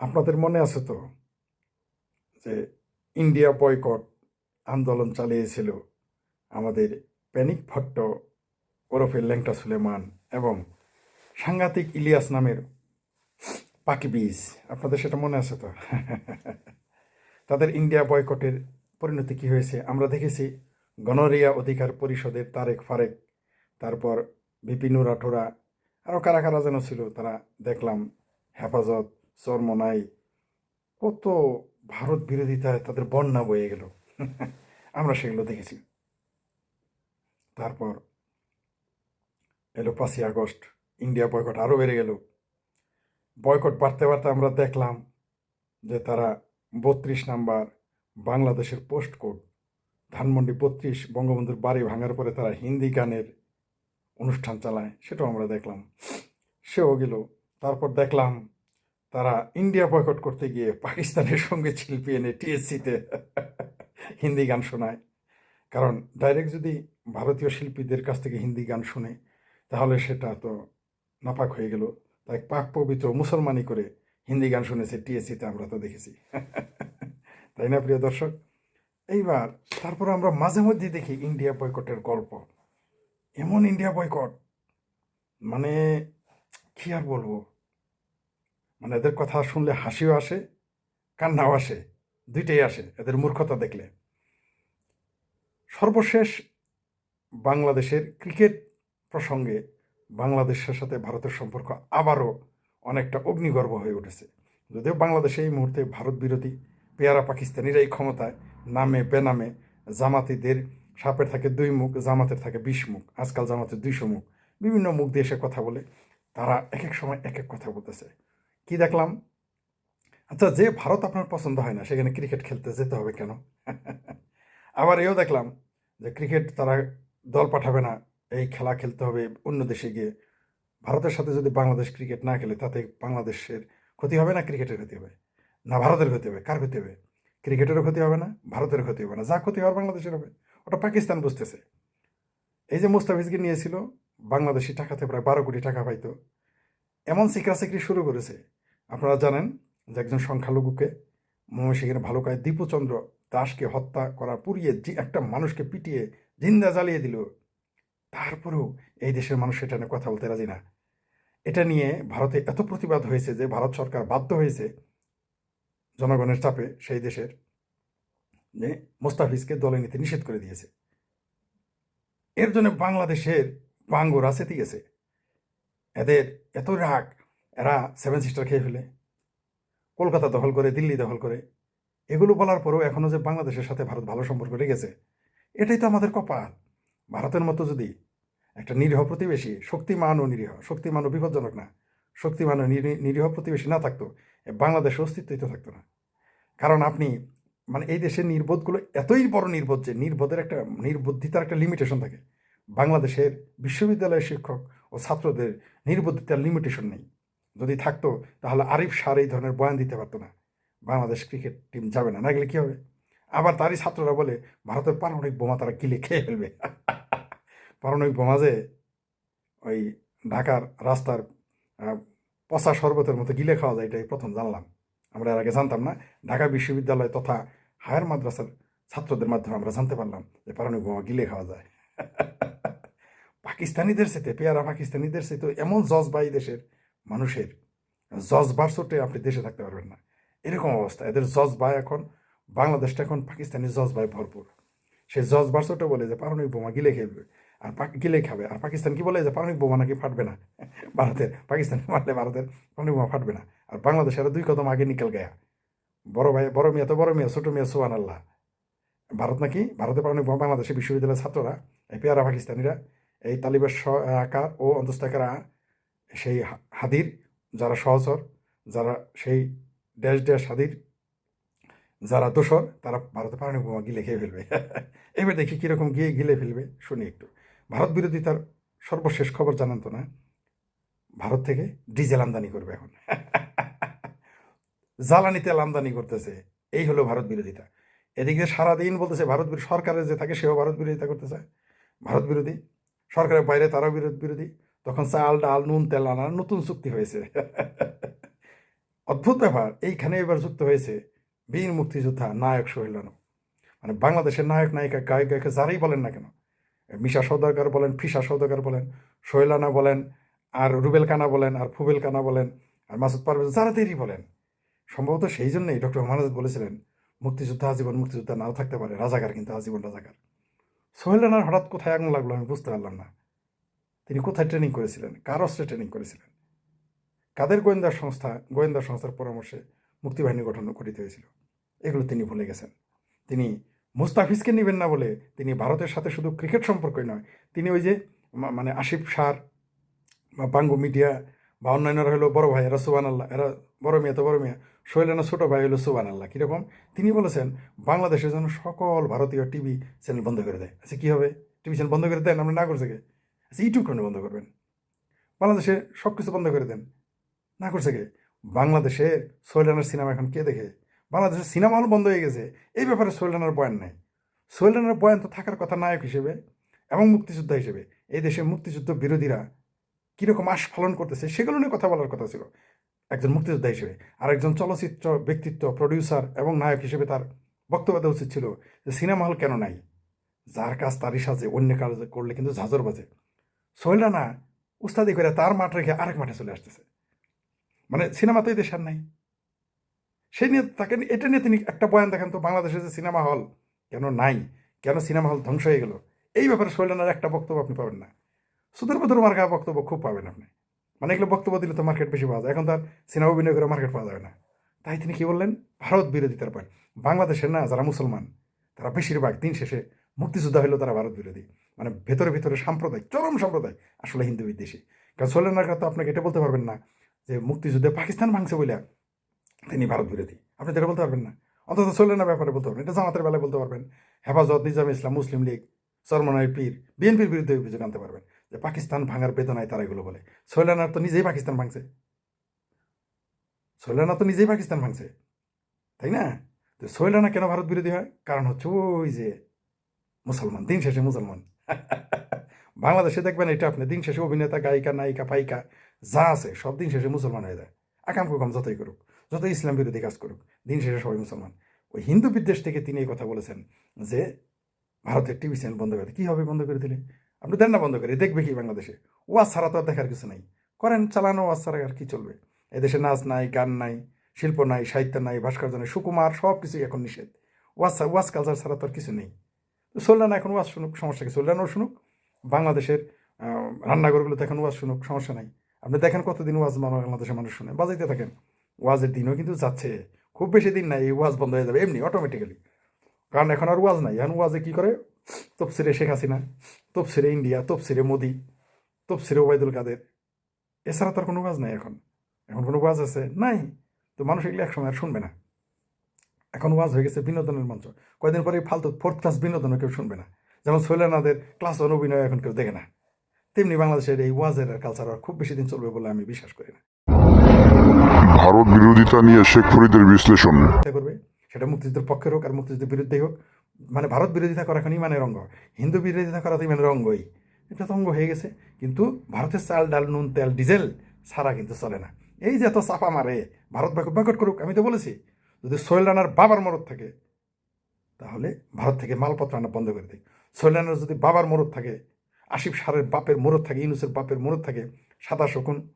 আপনাদের মনে আছে তো যে ইন্ডিয়া বয়কট আন্দোলন চালিয়েছিল আমাদের প্যানিক ভট্ট, ওরফে ল্যাংটা সুলেমান এবং সাংঘাতিক ইলিয়াস নামের পাকি বীজ। আপনাদের সেটা মনে আছে তো? তাদের ইন্ডিয়া বয়কটের পরিণতি কী হয়েছে? আমরা দেখেছি গণরিয়া অধিকার পরিষদের তারেক ফারেক, তারপর বিপিনুর রাঠোরা আরও কারা কারা যেন ছিল তারা দেখলাম হেফাজত চরমনাই কত ভারত বিরোধিতায় তাদের বন্যা বয়ে গেল। আমরা সেগুলো দেখেছি। তারপর এলো পাঁচই আগস্ট, ইন্ডিয়া বয়কট আরও বেড়ে গেল। বয়কট বাড়তে বাড়তে আমরা দেখলাম যে তারা বত্রিশ নাম্বার বাংলাদেশের পোস্ট কোড, ধানমন্ডি বত্রিশ, বঙ্গবন্ধুর বাড়ি ভাঙার পরে তারা হিন্দি গানের অনুষ্ঠান চালায়, সেটাও আমরা দেখলাম। সেও গেল। তারপর দেখলাম তারা ইন্ডিয়া বয়কট করতে গিয়ে পাকিস্তানের সঙ্গে শিল্পী এনে টিএসসিতে হিন্দি গান শোনায়। কারণ ডাইরেক্ট যদি ভারতীয় শিল্পীদের কাছ থেকে হিন্দি গান শুনে, তাহলে সেটা তো নাপাক হয়ে গেল। তাই পাক পবিত্র মুসলমানি করে হিন্দি গান শুনেছে টিএসসিতে, আমরা তো দেখেছি। তাই না, প্রিয় দর্শক? এইবার তারপর আমরা মাঝে মধ্যে দেখি ইন্ডিয়া বয়কটের গল্প। এমন ইন্ডিয়া বয়কট মানে কি আর বলব? মানে এদের কথা শুনলে হাসিও আসে, কান্নাও আসে, দুইটাই আসে এদের মূর্খতা দেখলে। সর্বশেষ বাংলাদেশের ক্রিকেট প্রসঙ্গে বাংলাদেশের সাথে ভারতের সম্পর্ক আবারও অনেকটা অগ্নিগর্ভ হয়ে উঠেছে। যদিও বাংলাদেশে এই মুহূর্তে ভারত বিরোধী পেয়ারা পাকিস্তানিরাই ক্ষমতায়, নামে, বেনামে জামাতিদের সাপের থাকে দুই মুখ, জামাতের থাকে বিশ মুখ, আজকাল জামাতের দুইশো মুখ। বিভিন্ন মুখ দিয়ে এসে কথা বলে, তারা এক এক সময় এক এক কথা বলতেছে। কি দেখলাম? আচ্ছা যে ভারত আপনার পছন্দ হয় না, সেখানে ক্রিকেট খেলতে যেতে হবে কেন? আবার এও দেখলাম যে ক্রিকেট তারা দল পাঠাবে না, এই খেলা খেলতে হবে অন্য দেশে গিয়ে। ভারতের সাথে যদি বাংলাদেশ ক্রিকেট না খেলে, তাতে বাংলাদেশের ক্ষতি হবে না ক্রিকেটের ক্ষতি হবে? না ভারতের ক্ষতি হবে? কার ক্ষতি হবে? ক্রিকেটেরও ক্ষতি হবে না, ভারতের ক্ষতি হবে না। যা ক্ষতি হওয়ার বাংলাদেশের হবে। ওটা পাকিস্তান বুঝতেছে। এই যে মুস্তাফিজকে নিয়েছিল, বাংলাদেশি টাকাতে প্রায় বারো কোটি টাকা পাইতো। এমন সিকরাসিকরি শুরু করেছে। আপনারা জানেন যে একজন সংখ্যালঘুকে ময়মনসিংহের ভালুকায় দীপুচন্দ্র দাসকে হত্যা করা পুড়িয়ে যে একটা মানুষকে পিটিয়ে জিন্দা জ্বালিয়ে দিল, তারপরেও এই দেশের মানুষ এটা নিয়ে কথা বলতে রাজি না। এটা নিয়ে ভারতে এত প্রতিবাদ হয়েছে যে ভারত সরকার বাধ্য হয়েছে জনগণের চাপে সেই দেশের যে মোস্তাফিজকে দলে নিতে নিষেধ করে দিয়েছে। এর জন্য বাংলাদেশের বাঙ্গর আছে গেছে। এদের এত রাগ এরা সেভেন সিস্টার খেয়ে ফেলে। কলকাতা দখল করে, দিল্লি দখল করে। এগুলো বলার পরেও এখনও যে বাংলাদেশের সাথে ভারত ভালো সম্পর্ক রেখেছে, এটাই তো আমাদের কপাল। ভারতের মতো যদি একটা নিরীহ প্রতিবেশী, শক্তিমান ও নিরীহ, শক্তিমান ও বিপজ্জনক না, শক্তিমান নিরীহ প্রতিবেশী না থাকতো বাংলাদেশের অস্তিত্বই তো থাকতো না। কারণ আপনি মানে এই দেশের নির্বোধগুলো এতই বড় নির্বোধ যে নির্বোধের একটা, নির্বুদ্ধিতার একটা লিমিটেশন থাকে। বাংলাদেশের বিশ্ববিদ্যালয়ের শিক্ষক ও ছাত্রদের নির্বুদ্ধিতার লিমিটেশন নেই। যদি থাকতো, তাহলে আরিফ সার এই ধরনের বয়ান দিতে পারতো না। বাংলাদেশ ক্রিকেট টিম যাবে না। না গেলে কী হবে? আবার তারই ছাত্ররা বলে, ভারতের পারমাণবিক বোমা তারা কিলে খেয়ে ফেলবে? পারমাণবিক বোমা যে ওই ঢাকার রাস্তার পচা শরবতের মতো গিলে খাওয়া যায়, এটাই প্রথম জানলাম। আমরা এর আগে জানতাম না। ঢাকা বিশ্ববিদ্যালয় তথা হায়ার মাদ্রাসার ছাত্রদের মাধ্যমে আমরা জানতে পারলাম যে পারমাণবিক বোমা গিলে খাওয়া যায়। পাকিস্তানিদের সাথে পেয়ারা পাকিস্তানিদের সাথে এমন জজবা এই দেশের মানুষের জজবার চোটে আপনি দেশে থাকতে পারবেন না। এরকম অবস্থা। এদের জজ জজবা এখন বাংলাদেশটা এখন পাকিস্তানি জজবায় ভরপুর। সে জজবার চোটে বলে যে, পারমাণবিক বোমা গিলে খেলবে। আর গিলে খাবে। আর পাকিস্তান কি বলে যে, পারমাণবিক বোমা নাকি ফাটবে না? ভারতের পাকিস্তান মারলে ভারতের পারমাণবিক বোমা ফাটবে না। আর বাংলাদেশের দুই কদম আগে নিকেল গায়া। বড় ভাই বড় মেয়ে তো বড় মেয়ে, ছোট মেয়ে সোহান আল্লাহ। ভারত নাকি? ভারতের পারমাণবিক বোমা বাংলাদেশের বিশ্ববিদ্যালয়ের ছাত্ররা, এই পেয়ারা পাকিস্তানিরা, এই তালিবের আকার ও অন্তস্থাকারা সেই হাদির যারা সহচর, যারা সেই ড্যাশ ড্যাশ হাদির, যারা দোসর, তারা ভারতে পারমাণবিক বোমা গিলে খেয়ে ফেলবে। এবার দেখি কীরকম গিয়ে গিলে ফেলবে, শুনি একটু। ভারত বিরোধী তার সর্বশেষ খবর জানান তো না? ভারত থেকে ডিজেল আমদানি করবে এখন। জ্বালানি তেল আমদানি করতেছে। এই হলো ভারত বিরোধিতা। এদিকে সারাদিন বলতেছে ভারত সরকারের যে থাকে সেও ভারত বিরোধিতা করতেছে। ভারত বিরোধী, সরকারের বাইরে তারাও বিরোধ, বিরোধী। তখন চাল, ডাল, নুন, তেল আনার নতুন চুক্তি হয়েছে। অদ্ভুত ব্যাপার, এইখানে এবার যুক্ত হয়েছে। বীর মুক্তিযোদ্ধা নায়ক সোহেল রানা মানে বাংলাদেশের নায়ক, নায়িকা গায়ক গায়িকা যারাই বলেন না কেন, মিশা সৌদাগর বলেন ফিসা সৌদাগর বলেন সোহেল রানা বলেন, আর রুবেল কানা বলেন, আর ফুবেল কানা বলেন, আর মাসুদ পারভেজ, যারা দেরি বলেন। সম্ভবত সেই জন্যই ডক্টর মহারাজ বলেছিলেন, মুক্তিযোদ্ধা আজীবন মুক্তিযোদ্ধা নাও থাকতে পারে, রাজাকার কিন্তু আজীবন রাজাকার। সোহেল রানার হঠাৎ কোথায় আগুন লাগল আমি বুঝতে পারলাম না। তিনি কোথায় ট্রেনিং করেছিলেন? কার অস্ত্রে ট্রেনিং করেছিলেন? কাদের গোয়েন্দা সংস্থা, গোয়েন্দা সংস্থার পরামর্শে মুক্তিবাহিনী গঠন গঠিত হয়েছিল? এগুলো তিনি ভুলে গেছেন। তিনি মুস্তাফিজকে নেবেন না বলে তিনি ভারতের সাথে শুধু ক্রিকেট সম্পর্কই নয়, তিনি ওই যে মানে আসিফ সার বা বাঙ্গু মিডিয়া বা অন্যান্যরা হলো বড় ভাই এরা সুবান আল্লাহ এরা বড় মেয়ে তো বড় মেয়ে সোহেলানা ছোটো ভাই হলো সুবান আল্লাহ কীরকম? তিনি বলেছেন, বাংলাদেশের জন্য সকল ভারতীয় টিভি চ্যানেল বন্ধ করে দেয়। আচ্ছা কী হবে? টিভি চ্যানেল বন্ধ করে দেন আপনি না করছে আচ্ছা ইউটিউব কেন বন্ধ করবেন। বাংলাদেশে সব কিছু বন্ধ করে দেন। না করছে কে? বাংলাদেশে সোহেলানার সিনেমা এখন কে দেখে? বাংলাদেশের সিনেমা হল বন্ধ হয়ে গেছে। এই ব্যাপারে সোহেলানার বয়ান নাই। সোহেলানার বয়ান তো থাকার কথা নায়ক হিসেবে এবং মুক্তিযোদ্ধা হিসেবে। এই দেশে মুক্তিযুদ্ধ বিরোধীরা কীরকম আশ আস্ফালন করতেছে সেগুলো নিয়ে কথা বলার কথা ছিল। একজন মুক্তিযোদ্ধা হিসেবে। আর একজন চলচ্চিত্র ব্যক্তিত্ব প্রডিউসার এবং নায়ক হিসেবে তার বক্তব্য দেওয়া উচিত ছিল যে, সিনেমা হল কেন নাই? যার কাজ তারই সাজে, অন্য কাজ করলে কিন্তু ঝাঁঝর বাজে। সোহেল না উস্তাদি করে তার মাঠ রেখে আরেক মাঠে চলে আসতেছে। মানে সিনেমা তো এই দেশের নাই। সেই নিয়ে তাকে এটা নিয়ে তিনি একটা বয়ান দেখেন তো বাংলাদেশে যে সিনেমা হল কেন নাই? কেন সিনেমা হল ধ্বংস হয়ে গেল? এই ব্যাপারে সোহেল রানার একটা বক্তব্য আপনি পাবেন না। সুদের বদর মার্কা বক্তব্য খুব পাবেন আপনি। মানে এগুলো বক্তব্য দিলে তো মার্কেট বেশি পাওয়া যায়। এখন তার সিনেমা অভিনয় করে মার্কেট পাওয়া যাবে না। তাই তিনি কি বললেন? ভারত বিরোধিতার পয়েন্ট বাংলাদেশের না, যারা মুসলমান, তারা বেশিরভাগ দিন শেষে মুক্তিযোদ্ধা হলেও তারা ভারত বিরোধী। মানে ভেতরে ভেতরে সাম্প্রদায়িক চরম সাম্প্রদায়িক আসলে হিন্দু বিদ্বেষী। কারণ সোলেনার তো আপনাকে এটা বলতে পারবেন না যে মুক্তিযুদ্ধে পাকিস্তান ভাঙছে বলে তিনি ভারত বিরোধী। আপনি যেটা বলতে পারবেন না। অন্তত সোলেনার ব্যাপারে বলতে পারবেন। এটা জামাতের বেলায় বলতে পারবেন। হেফাজত, নিজাম ইসলাম, মুসলিম লীগ চরমনাই পীর, বিএনপির বিরুদ্ধে অভিযোগ আনতে পারবেন যে পাকিস্তান ভাঙার বেদনায় তারা এগুলো বলে। সোহেলানার তো নিজেই পাকিস্তান ভাঙছে। সোহেলানা তো নিজেই পাকিস্তান ভাঙছে। তাই না? তো সোহেলানা কেন ভারত বিরোধী হয়? কারণ হচ্ছে ওই যে মুসলমান, দিন শেষে মুসলমান। বাংলাদেশে দেখবেন এটা আপনি দিন শেষে অভিনেতা, গায়িকা, নায়িকা, পাইকা, যা আছে, সব দিন শেষে মুসলমান হয়ে যায়। আকাম কুকাম যতই করুক, যত ইসলাম বিরোধী কাজ করুক, দিন শেষে সবাই মুসলমান। ওই হিন্দু বিদ্বেষ থেকে তিনি এই কথা বলেছেন যে, ভারতের টিভি চ্যানেল বন্ধ করে। কী হবে বন্ধ করে দিলে? আপনি দেন না বন্ধ করে, দেখবে কি বাংলাদেশে? ওয়াজ ছাড়া তো আর দেখার কিছু নাই। করেন, চালানো ওয়াজ ছাড়া আর কী চলবে? এদেশে নাচ নাই, গান নাই, শিল্প নাই, সাহিত্য নাই, ভাস্কর্য নাই, সুকুমার সব কিছুই এখন নিষেধ। ওয়াজ ওয়াজ কালচার ছাড়া তো আর কিছু নেই। চললেন এখন ওয়াজ শুনুক, সমস্যা কি? চললেনও শুনুক? বাংলাদেশের রান্নাঘরগুলোতে এখন ওয়াজ শুনুক, সমস্যা নাই। আপনি দেখেন কতদিন ওয়াজ বাংলাদেশের মানুষ শুনে। বাজাইতে থাকেন, ওয়াজের দিনও কিন্তু যাচ্ছে। খুব বেশি দিন নাই, এই ওয়াজ বন্ধ হয়ে যাবে এমনি অটোমেটিক্যালি কারণ এখন আর ওয়াজ নাই। এখন ওয়াজে কী করে? তফসিরে শেখ হাসিনা, তফসিরে ইন্ডিয়া, তফসিরে মোদি, তফসিরে ওবায়দুল কাদের। এছাড়া তার কোনো ওয়াজ নাই এখন। এখন কোনো ওয়াজ আছে? নাই। তো মানুষ এগুলো একসময় আর শুনবে না। এখন ওয়াজ হয়ে গেছে বিনোদনের মঞ্চ। কয়দিন পরে এই ফালতু ফোর্থ ক্লাস বিনোদনও কেউ শুনবে না। যেমন সোহেলানাদের ক্লাস ওয়ান অভিনয় এখন কেউ দেখে না। তেমনি বাংলাদেশের এই ওয়াজের কালচার আর খুব বেশি দিন চলবে বলে আমি বিশ্বাস করি না। ভারত বিরোধিতা নিয়ে শেখ ফরিদের বিশ্লেষণ। করবে। সেটা মুক্তিযুদ্ধের পক্ষের হোক আর মুক্তিযুদ্ধের বিরুদ্ধেই হোক। মানে ভারত বিরোধিতা করা এখন ইমানের অঙ্গ। হিন্দু বিরোধিতা করা তো ইমানের অঙ্গই। এটা তো অঙ্গ হয়ে গেছে। কিন্তু ভারতের চাল ডাল নুন তেল ডিজেল ছাড়া কিন্তু চলে না। এই যে এত চাপা মারে ভারত বয়কট করুক আমি তো বলেছি। যদি সোহেল রানার বাবার মরদ থাকে, তাহলে ভারত থেকে মালপত্র আনা বন্ধ করে দিই। সোহেল রানার যদি বাবার মরদ থাকে, আসিফ সারের বাপের মরদ থাকে, ইউনুসের বাপের মরদ থাকে, সাদা শকুন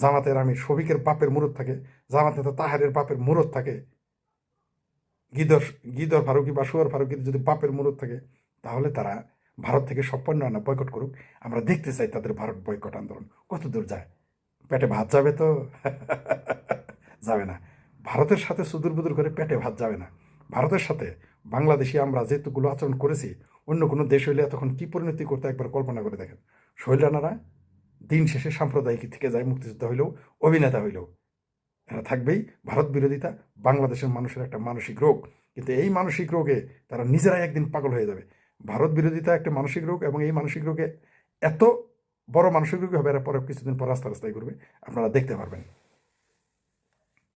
জামাতের আমি শফিকের বাপের মুরত থাকে, জামাতে তো তাহারের বাপের মুরত থাকে, গিদর গিদর ফারুকি বা সুয়ার ফারুকির যদি বাপের মুরত থাকে, তাহলে তারা ভারত থেকে সব পণ্য আনা বয়কট করুক। আমরা দেখতে চাই তাদের ভারত বয়কট আন্দোলন। কত দূর যায়? পেটে ভাত যাবে তো? যাবে না। ভারতের সাথে সুদূর বুদুর করে পেটে ভাত যাবে না। ভারতের সাথে বাংলাদেশি আমরা যেহেতুগুলো আচরণ করেছি, অন্য কোনো দেশ হইলে তখন কী পরিণতি করতে একবার কল্পনা করে দেখেন। শৈলানারা দিন শেষে সাম্প্রদায়িক থেকে যায় মুক্তিযোদ্ধা হইলেও, অভিনেতা হইলেও। এরা থাকবেই ভারত বিরোধিতা, বাংলাদেশের মানুষের একটা মানসিক রোগ। কিন্তু এই মানসিক রোগে তারা নিজেরাই একদিন পাগল হয়ে যাবে। ভারত বিরোধিতা একটা মানসিক রোগ এবং এই মানসিক রোগে এত বড় মানসিক রোগ হবে, এরা পরে কিছুদিন পর রাস্তা রাস্তায় করবে আপনারা দেখতে পারবেন।